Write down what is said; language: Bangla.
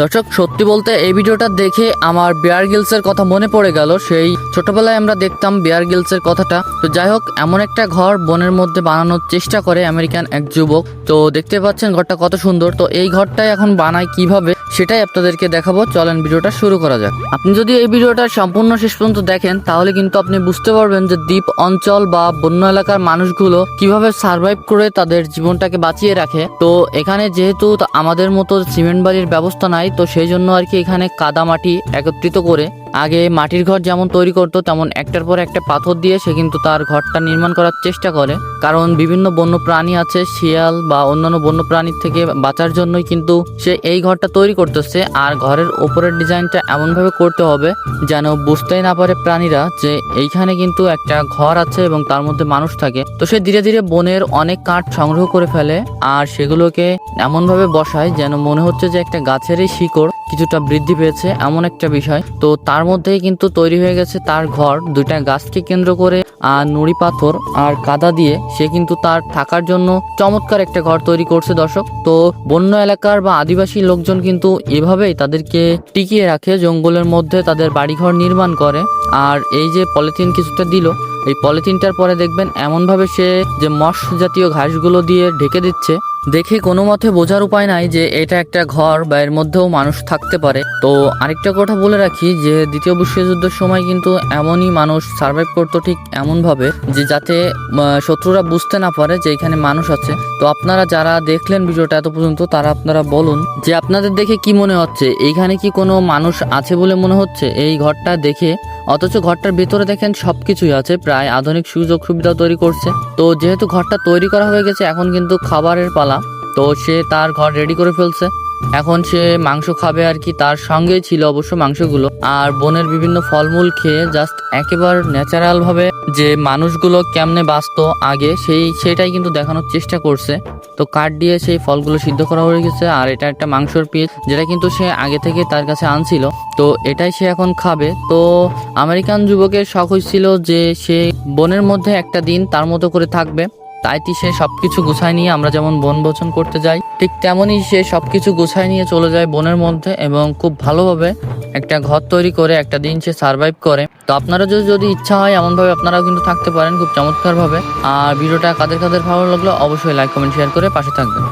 দর্শক, সত্যি বলতে এই ভিডিওটা দেখে আমার বিয়ার গিলসের কথা মনে পড়ে গেল। সেই ছোটবেলায় আমরা দেখতাম বিয়ার গিলসের কথাটা। তো যাই হোক, এমন একটা ঘর বনের মধ্যে বানানোর চেষ্টা করে আমেরিকান এক যুবক। তো দেখতে পাচ্ছেন ঘরটা কত সুন্দর। তো এই ঘরটাই এখন বানায় কীভাবে? সেটাই আপনাদেরকে দেখাবো। চলেন ভিডিওটা শুরু করা যাক। আপনি যদি এই ভিডিওটা সম্পূর্ণ শেষ পর্যন্ত দেখেন, তাহলে কিন্তু আপনি বুঝতে পারবেন যে দ্বীপ, অঞ্চল বা বন্য এলাকার মানুষগুলো কীভাবে সার্ভাইভ করে তাদের জীবনটাকে বাঁচিয়ে রাখে। তো এখানে যেহেতু আমাদের মতো সিমেন্ট বাড়ির ব্যবস্থা নাই, তো সেই জন্য আর কি এখানে কাদামাটি একত্রিত করে আগে মাটির ঘর যেমন তৈরি করতো, তেমন একটার পর একটা পাথর দিয়ে সে কিন্তু তার ঘরটা নির্মাণ করার চেষ্টা করে। কারণ বিভিন্ন বন্য প্রাণী আছে, শিয়াল বা অন্যান্য বন্য প্রাণীর থেকে বাঁচার জন্যই কিন্তু সে এই ঘরটা তৈরি করতেছে। আর ঘরের ওপরের ডিজাইনটা এমনভাবে করতে হবে যেন বুঝতেই না পারে প্রাণীরা যে এইখানে কিন্তু একটা ঘর আছে এবং তার মধ্যে মানুষ থাকে। তো সে ধীরে ধীরে বনের অনেক কাঠ সংগ্রহ করে ফেলে আর সেগুলোকে এমনভাবে বসায় যেন মনে হচ্ছে যে একটা গাছেরই শিকড় কিছুটা বৃদ্ধি পেয়েছে, এমন একটা বিষয়। তো তার মধ্যেই কিন্তু তৈরি হয়ে গেছে তার ঘর, দুইটা গাছকে কেন্দ্র করে আর নুড়ি পাথর আর কাদা দিয়ে সে কিন্তু তার থাকার জন্য চমৎকার একটা ঘর তৈরি করছে দর্শক। তো বন্য এলাকার বা আদিবাসী লোকজন কিন্তু এভাবেই তাদেরকে টিকিয়ে রাখে, জঙ্গলের মধ্যে তাদের বাড়িঘর নির্মাণ করে। আর এই যে পলিথিন কিছুটা দিল, এই পলিথিনটার পরে দেখবেন এমনভাবে সে যে মৎস্য জাতীয় ঘাসগুলো দিয়ে ঢেকে দিচ্ছে দেখে কোনো মতে বোঝার উপায় নাই যে এটা একটা ঘর বা এর মধ্যেও মানুষ থাকতে পারে। তো আরেকটা কথা বলে রাখি যে দ্বিতীয় বিশ্বযুদ্ধের সময় কিন্তু এমনই মানুষ সার্ভাইভ করতো ঠিক এমনভাবে যে যাতে শত্রুরা বুঝতে না পারে যে এখানে মানুষ আছে। তো আপনারা যারা দেখলেন ভিডিওটা এত পর্যন্ত, তারা আপনারা বলুন যে আপনাদের দেখে কি মনে হচ্ছে? এইখানে কি কোনো মানুষ আছে বলে মনে হচ্ছে? এই ঘরটা দেখে অথচ ঘরটার ভেতরে দেখেন সবকিছুই আছে, প্রায় আধুনিক সুযোগ সুবিধা তৈরি করছে। তো যেহেতু ঘরটা তৈরি করা হয়ে গেছে, এখন কিন্তু খাবারের পালা। তো সে তার ঘর রেডি করে ফেলছে। এখন সে মাংস খাবে আর কি, তার সঙ্গেই ছিল অবশ্য মাংসগুলো। আর বনের বিভিন্ন ফলমূল খেয়ে জাস্ট একেবারে ন্যাচারাল ভাবে যে মানুষগুলো কেমনে বাঁচতো আগে, সেই, সেটাই কিন্তু দেখানোর চেষ্টা করছে। তো কাঠ দিয়ে সেই ফলগুলো সিদ্ধ করা হয়ে গেছে, আর এটা একটা মাংসর পিস, যেটা কিন্তু সে আগে থেকে তার কাছে আনছিল। তো এটাই সে এখন খাবে। তো আমেরিকান যুবকের শখ হয়েছিল যে সে বনের মধ্যে একটা দিন তার মতো করে থাকবে। তাই তি সে সবকিছু গুছায় নিয়ে আমরা যেমন বনভোজন করতে যাই, ঠিক তেমনই সে সবকিছু গুছায় নিয়ে চলে যায় বনের মধ্যে এবং খুব ভালোভাবে একটা ঘর তৈরি করে, একটা দিন সে সার্ভাইভ করে। তো আপনারা যদি যদি ইচ্ছা হয়, এমনভাবে আপনারাও কিন্তু থাকতে পারেন খুব চমৎকারভাবে। আর ভিডিওটা কাদের কাদের ভালো লাগল, অবশ্যই লাইক কমেন্ট শেয়ার করে পাশে থাকবেন।